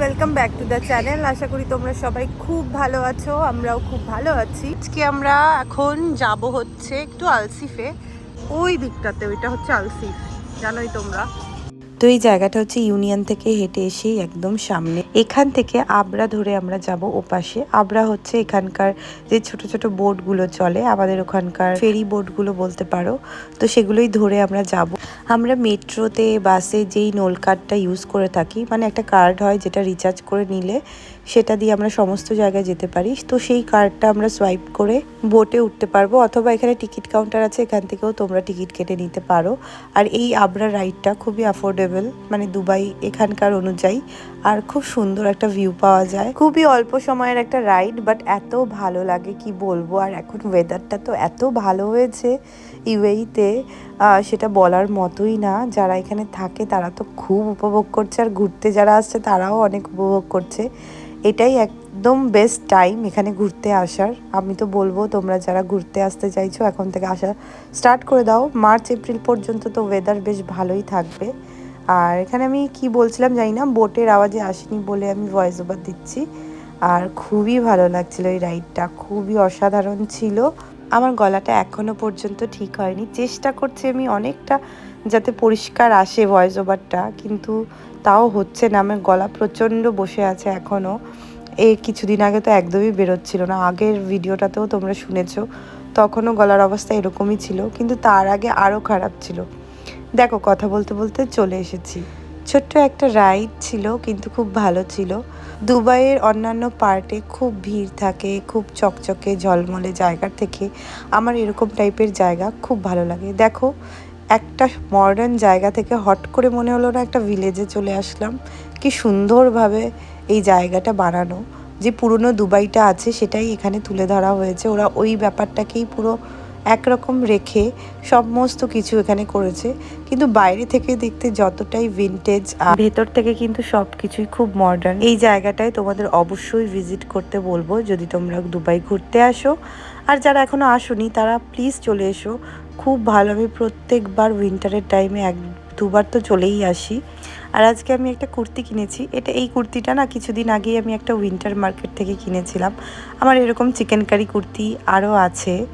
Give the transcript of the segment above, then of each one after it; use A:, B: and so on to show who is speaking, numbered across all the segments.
A: Welcome back to the channel আশা করি তোমরা সবাই খুব ভালো আছো, আমরাও খুব ভালো আছি। আজকে আমরা এখন যাব হচ্ছে একটু আলসিফে। ওই দিকটাতে, ওইটা হচ্ছে আলসিফ। জানোই তোমরা।
B: তো এই জায়গাটা হচ্ছে ইউনিয়ন থেকে হেঁটে এসেই একদম সামনে। এখান থেকে আবরা ধরে আমরা যাব ওপাশে। আবরা হচ্ছে এখানকার যে ছোট ছোট বোটগুলো চলে, আমাদের ওখানকার ফেরি বোটগুলো বলতে পারো। তো সেগুলোই ধরে আমরা যাব। আমরা মেট্রোতে, বাসে যেই নোল কার্ডটা ইউজ করে থাকি মানে একটা কার্ড হয় যেটা রিচার্জ করে নিলে সেটা দিয়ে আমরা সমস্ত জায়গায় যেতে পারি। তো সেই কার্ডটা আমরা সোয়াইপ করে বোটে উঠতে পারব, অথবা এখানে টিকিট কাউন্টার আছে, এখান থেকেও তোমরা টিকিট কেটে নিতে পারো। আর এই আবরা রাইডটা খুবই অ্যাফোর্ডেবল মানে দুবাই এখানকার অনুযায়ী, আর খুব সুন্দর একটা ভিউ পাওয়া যায়। খুবই অল্প সময়ের একটা রাইড বাট এত ভালো লাগে, কি বলব? আর এখন ওয়েদারটা তো এত ভালো হয়েছে ইউএইতে সেটা বলার মতোই না। যারা এখানে থাকে, তারা তো খুব উপভোগ করছে, আর ঘুরতে যারা আসছে, তারাও অনেক উপভোগ করছে। এটাই একদম বেস্ট টাইম এখানে ঘুরতে আসার। আমি তো বলব, তোমরা যারা ঘুরতে আসতে চাইছো, এখন থেকে আসা স্টার্ট করে দাও। মার্চ, এপ্রিল পর্যন্ত তো ওয়েদার বেশ ভালোই থাকবে। আর এখানে আমি কি বলছিলাম জানি না, বোটের আওয়াজে আসেনি বলে আমি ভয়েস ওভার দিচ্ছি। আর খুবই ভালো লাগছিল এই রাইডটা খুবই অসাধারণ ছিল। আমার গলাটা এখনও পর্যন্ত ঠিক হয়নি। চেষ্টা করছি আমি অনেকটা যাতে পরিষ্কার আসে ভয়েস ওভারটা কিন্তু তাও হচ্ছে না। আমার গলা প্রচণ্ড বসে আছে এখনও এই কিছুদিন আগে তো একদমই বেরোচ্ছিল না। আগের ভিডিওটাতেও তোমরা শুনেছো, তখনও গলার অবস্থা এরকমই ছিল, কিন্তু তার আগে আরও খারাপ ছিল। দেখো, কথা বলতে বলতে চলে এসেছি। ছোট্ট একটা রাইড ছিল, কিন্তু খুব ভালো ছিল। দুবাইয়ের অন্যান্য পার্টে খুব ভিড় থাকে, খুব চকচকে, ঝলমলে জায়গার থেকে। আমার এরকম টাইপের জায়গা খুব ভালো লাগে। দেখো, একটা মডার্ন জায়গা থেকে হট করে মনে হলো না একটা ভিলেজে চলে আসলাম। কি সুন্দরভাবে এই জায়গাটা বানানো। যে পুরনো দুবাইটা আছে, সেটাই এখানে তুলে ধরা হয়েছে। ওরা ওই ব্যাপারটাকেই পুরো একরকম রেখে সমস্ত কিছু এখানে করেছে। কিন্তু বাইরে থেকে দেখতে যতটাই ভিনটেজ আর ভেতর থেকে কিন্তু সব কিছুই খুব মডার্ন এই জায়গাটায় তোমাদের অবশ্যই ভিজিট করতে বলব, যদি তোমরা দুবাই ঘুরতে আসো। আর যারা এখনও আসোনি, তারা প্লিজ চলে এসো। খুব ভালো, আমি প্রত্যেকবার উইন্টারের টাইমে এক দুবার তো চলেই আসি। আর আজকে আমি একটা কুর্তি কিনেছি। এটা এই কুর্তিটা না কিছুদিন আগেই আমি একটা উইন্টার মার্কেট থেকে কিনেছিলাম। আমার এরকম চিকেন কারি কুর্তি আরও আছে।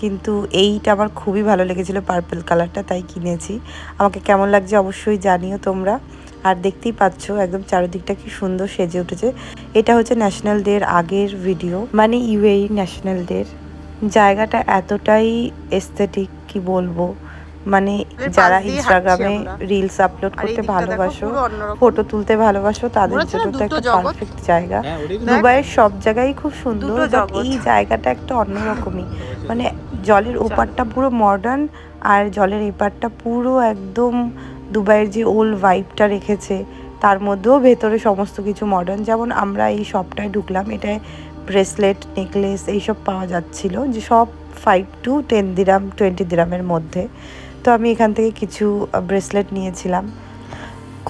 B: কিন্তু এইটা আমার খুবই ভালো লেগেছিলো পার্পল কালারটা তাই কিনেছি। আমাকে কেমন লাগছে অবশ্যই জানিও তোমরা। আর দেখতেই পাচ্ছ, একদম চারিদিকটা কি সুন্দর সেজে উঠেছে। এটা হচ্ছে ন্যাশনাল ডের আগের ভিডিও মানে ইউএই ন্যাশনাল ডের জায়গাটা এতটাই এস্থেটিক কি বলব? মানে যারা ইনস্টাগ্রামে রিলস আপলোড করতে ভালোবাসো ফটো তুলতে ভালোবাসো তাদের জন্য তো একটা পারফেক্ট জায়গা।
C: হ্যাঁ।
B: দুবাইয়ের সব জায়গায় খুব সুন্দর বাট এই জায়গাটা একটা অন্যরকমই। মানে জলের ওপারটা পুরো মডার্ন আর জলের এপারটা পুরো একদম দুবাইয়ের যে ওল্ড ভাইবটা রেখেছে তার মধ্যেও ভেতরে সমস্ত কিছু মডার্ন যেমন আমরা এই শপটায় ঢুকলাম এটায় ব্রেসলেট নেকলেস এইসব পাওয়া যাচ্ছিল যে সব five two ten dirham twenty দিরামের মধ্যে। তো আমি এখান থেকে কিছু ব্রেসলেট নিয়েছিলাম।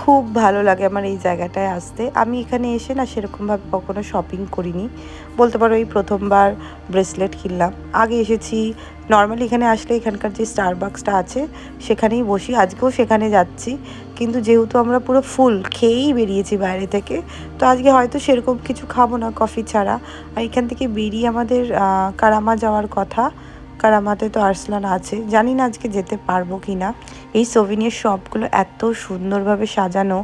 B: খুব ভালো লাগে আমার এই জায়গাটায় আসতে। আমি এখানে এসে না সেরকমভাবে কখনো শপিং করিনি। বলতে পারো এই প্রথমবার ব্রেসলেট কিনলাম। আগে এসেছি নর্মালি এখানে আসলে এখানকার যে স্টারবাক্সটা আছে, সেখানেই বসি। আজকেও সেখানে যাচ্ছি। কিন্তু যেহেতু আমরা পুরো ফুল খেয়েই বেরিয়েছি বাইরে থেকে, তো আজকে হয়তো সেরকম কিছু খাব না কফি ছাড়া। আর এখান থেকে বেরিয়ে আমাদের কারামা যাওয়ার কথা। কারামাতে তো আর্সলান আছে। জানি না আজকে যেতে পারব কি না এই সোভেনিয়ার শপগুলো এত সুন্দরভাবে সাজানো।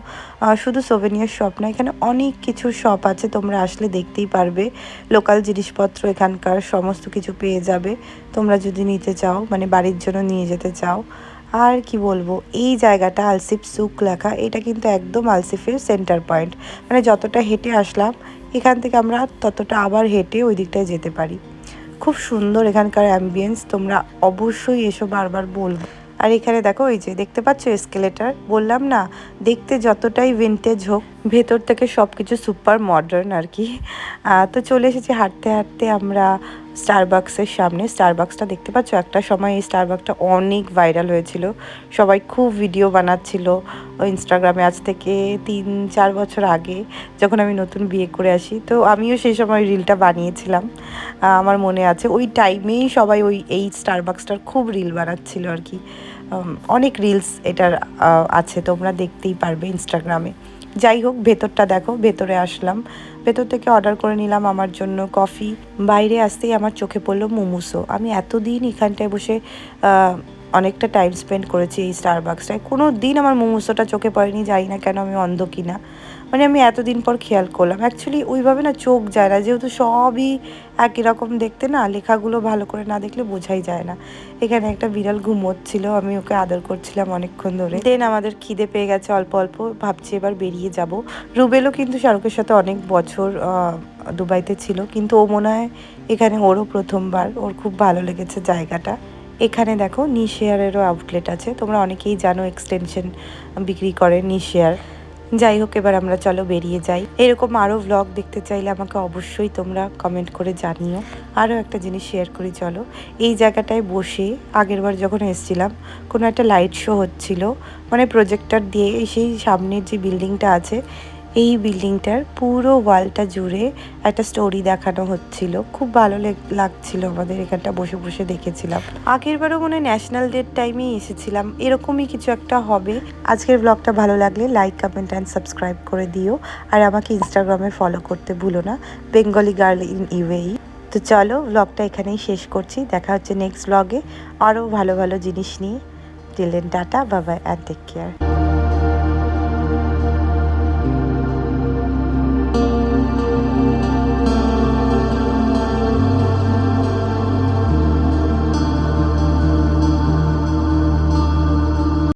B: শুধু সোভেনিয়ার শপ না, এখানে অনেক কিছু শপ আছে, তোমরা আসলে দেখতেই পারবে। লোকাল জিনিসপত্র এখানকার, সমস্ত কিছু পেয়ে যাবে। তোমরা যদি নিতে চাও মানে বাড়ির জন্য নিয়ে যেতে চাও। আর কি বলব, এই জায়গাটা আলসিফ সুক লেখা, এটা কিন্তু একদম আলসিফের সেন্টার পয়েন্ট মানে যতটা হেঁটে আসলাম, এখান থেকে আমরা ততটা আবার হেঁটে ওই দিকটায় যেতে পারি। খুব সুন্দর এখানকার অ্যাম্বিয়েন্স তোমরা অবশ্যই এসো বারবার বলব। আর এখানে দেখো ওই যে দেখতে পাচ্ছ এসকেলেটার বললাম না, দেখতে যতটাই ভিনটেজ হোক, ভেতর থেকে সব কিছু সুপার মডার্ন আর কি। তো চলে এসেছি হাঁটতে হাঁটতে আমরা স্টারবাক্সের সামনে। স্টারবাক্সটা দেখতে পাচ্ছ? একটা সময় এই স্টারবাক্সটা অনেক ভাইরাল হয়েছিল। সবাই খুব ভিডিও বানাচ্ছিল ইনস্টাগ্রামে আজ থেকে তিন, চার বছর আগে, যখন আমি নতুন বিয়ে করে আসি। তো আমিও সেই সময় রিলটা বানিয়েছিলাম। আমার মনে আছে। ওই টাইমেই সবাই ওই, এই স্টারবাক্সটার খুব রিল বানাচ্ছিল আর কি। অনেক রিলস এটার আছে। তোমরা দেখতেই পারবে ইনস্টাগ্রামে যাই হোক ভেতরটা দেখো, ভেতরে আসলাম। ভেতর থেকে অর্ডার করে নিলাম আমার জন্য কফি বাইরে আসতেই আমার চোখে পড়ল মোমোসো। আমি এতদিন এখানটায় বসে অনেকটা টাইম স্পেন্ড করেছি এই স্টারবাক্সটায় কোনো দিন আমার মোমোসোটা চোখে পড়েনি, জানি না কেন আমি অন্ধ কিনা। মানে আমি এতদিন পর খেয়াল করলাম। অ্যাকচুয়ালি ওইভাবে না চোখ যায় না, যেহেতু সবই একই রকম দেখতে না, লেখাগুলো ভালো করে না দেখলে বোঝাই যায় না। এখানে একটা বিড়াল ঘুমোচ্ছিল, আমি ওকে আদর করছিলাম অনেকক্ষণ ধরে। দেন আমাদের খিদে পেয়ে গেছে, অল্প অল্প ভাবছি এবার বেরিয়ে যাব। রুবেলও কিন্তু শাহরুখের সাথে অনেক বছর দুবাইতে ছিল, কিন্তু ও মনে হয় এখানে ওরও প্রথমবার। ওর খুব ভালো লেগেছে জায়গাটা। এখানে দেখো নিশেয়ারেরও আউটলেট আছে। তোমরা অনেকেই জানো এক্সটেনশন বিক্রি করে নিশেয়ার যাই হোক, এবার আমরা চলো বেরিয়ে যাই। এরকম আরও ভ্লগ দেখতে চাইলে আমাকে অবশ্যই তোমরা কমেন্ট করে জানিও। আরও একটা জিনিস শেয়ার করি, চলো। এই জায়গাটায় বসে আগেরবার যখন এসেছিলাম, কোনো একটা লাইট শো হচ্ছিল। মানে প্রজেক্টর দিয়ে সেই সামনের যে বিল্ডিংটা আছে এই বিল্ডিংটার পুরো ওয়ালটা জুড়ে একটা স্টোরি দেখানো হচ্ছিল। খুব ভালো লেগ- লাগছিল আমাদের এখানটা বসে বসে দেখেছিলাম। আগের বারও মনে ন্যাশনাল ডের টাইমেই এসেছিলাম। এরকমই কিছু একটা হবে। আজকের ব্লগটা ভালো লাগলে লাইক কমেন্ট অ্যান্ড সাবস্ক্রাইব করে দিও। আর আমাকে ইনস্টাগ্রামে ফলো করতে ভুলো না। বেঙ্গলি গার্ল ইন ইউএই তো চলো ব্লগটা এখানেই শেষ করছি। দেখা হচ্ছে নেক্সট ব্লগে আরও ভালো ভালো জিনিস নিয়ে। টিলেন tata Babai and take care